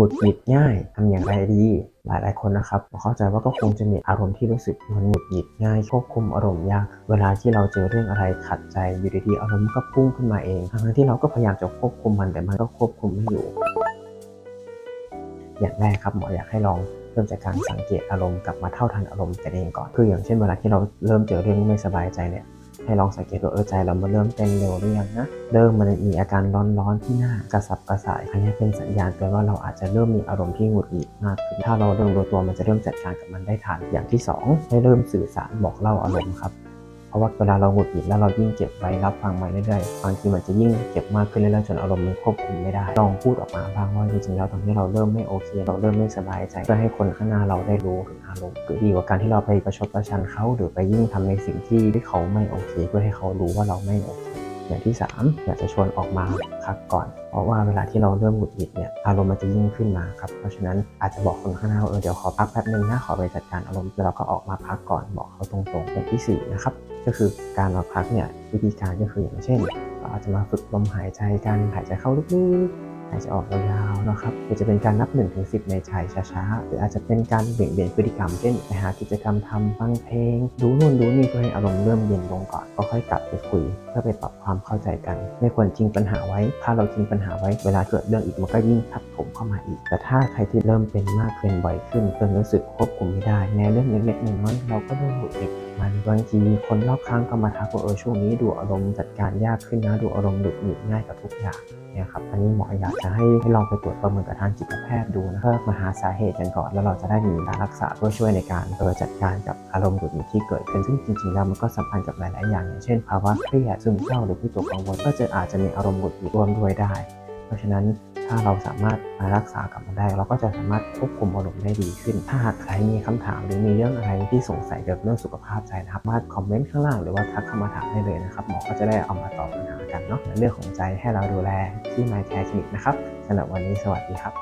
หงุดหงิดง่ายทำอย่างไรดี หลายหลายคนนะครับเข้าใจว่าก็คงจะมีอารมณ์ที่รู้สึกมันหงุดหงิดง่ายควบคุมอารมณ์ยาก เวลาที่เราเจอเรื่องอะไรขัดใจอยู่ดีๆอารมณ์ก็พุ่งขึ้นมาเองทั้งที่เราก็พยายามจะควบคุมมันแต่มันก็ควบคุมไม่อยู่ อย่างแรกครับหมออยากให้ลองเริ่มจากการสังเกตอารมณ์กลับมาเท่าทันอารมณ์กันเองก่อน คืออย่างเช่นเวลาที่เราเริ่มเจอเรื่องไม่สบายใจเนี่ย ให้ลองสังเกตว่าเออใจเรามันเริ่มเต้นเร็วหรือยังนะ เริ่มมันมีอาการร้อนๆที่หน้ากระสับกระส่าย อันนี้เป็นสัญญาณเตือนว่าเราอาจจะเริ่มมีอารมณ์ที่หงุดหงิดมากขึ้น ถ้าเราเริ่มรู้ตัวมันจะเริ่มจัดการกับมันได้ทัน อย่างที่สองให้เริ่มสื่อสารบอกเล่าอารมณ์ครับ เพราะว่าเวลาเราหงุดหงิดแล้วเรายิ่งเก็บไว้รับฟังมาเรื่อยๆบางทีมันจะยิ่งเก็บมากขึ้นเรื่อยๆจนอารมณ์มันควบคุมไม่ได้ ลองพูดออกมาบ้างว่าจริงๆแล้วตอนที่เราเริ่มไม่โอเค เราเริ่มไม่สบายใจเพื่อให้คนข้างหน้าเราได้รู้ถึงอารมณ์คือดีกว่าการที่เราไปประชดประชันเขาหรือไปยิ่งทำในสิ่งที่ที่เขาไม่โอเค เพื่อให้เขารู้ว่าเราไม่โอเค อย่างที่ 3 อยากจะชวนออกมาพักก่อน เพราะว่าเวลาที่เราเริ่มหงุดหงิดเนี่ยอารมณ์มันจะยิ่งขึ้นมาครับ เพราะฉะนั้นอาจจะบอกคนข้างหน้าว่าเออเดี๋ยวขอพักแป๊บนึงนะขอไปจัดการอารมณ์แล้วเราก็ออกมาพักก่อนบอกเขาตรงๆอย่างที่สี่นะครับก็คือการมาพักเนี่ยวิธีการก็คืออย่างเช่นเราอาจจะมาฝึกลมหายใจกันหายใจเข้าลึกๆ หายใจออกยาวๆนะครับหรือจะเป็นการนับ1นถึงสิในใจช้าๆ หรืออาจจะเป็นการเบี่ยงเบนพฤติกรรม เช่นไปหากิจกรรมทำฟังเพลง ดูนู่นดูนี่เพื่อให้อารมณ์เริ่มเย็นลงก่อน ก็ค่อยกลับไปคุย เพื่อไปปรับความเข้าใจกัน ไม่ควรทิ้งปัญหาไว้ ถ้าเราทิ้งปัญหาไว้ เวลาเกิดเรื่องอีกมันก็ยิ่งทับถมเข้ามาอีก แต่ถ้าใครที่เริ่มเป็นมากเป็นบ่อยขึ้นจนรู้สึกควบคุมไม่ได้แม้เรื่องเล็กๆน้อยๆเราก็เริ่มหงุดหงิด มันบางทีคนรอบข้างก็มาทักว่าเออช่วงนี้ดูอารมณ์จัดการยากขึ้นนะดูอารมณ์หงุดหงิดง่ายกับทุกอย่างเนี่ยครับอันนี้หมออยากจะให้ให้ลองไปตรวจประเมินกับทางจิตแพทย์ดูนะเพื่อมาหาสาเหตุกันก่อน แล้วเราจะได้มีการรักษาเพื่อช่วยในการเออจัดการกับอารมณ์หงุดหงิดที่เกิดขึ้นซึ่งจริงๆแล้วมันก็สัมพันธ์กับหลายๆอย่างอย่างเช่นภาวะเครียดซึมเศร้าหรือวิตกกังวลก็จะอาจจะมีอารมณ์หงุดหงิดร่วมด้วยได้ เพราะฉะนั้น ถ้าเราสามารถมารักษากับมันได้ เราก็จะสามารถควบคุมอารมณ์ได้ดีขึ้น ถ้าหากใครมีคำถามหรือมีเรื่องอะไรที่สงสัยเกี่ยวกับเรื่องสุขภาพใจนะครับสามารถคอมเมนต์ข้างล่างหรือว่าทักเข้ามาถามได้เลยนะครับหมอก็จะได้เอามาตอบปัญหากันเนาะเรื่องของใจให้เราดูแลที่ My Care Clinic นะครับสำหรับวันนี้สวัสดีครับ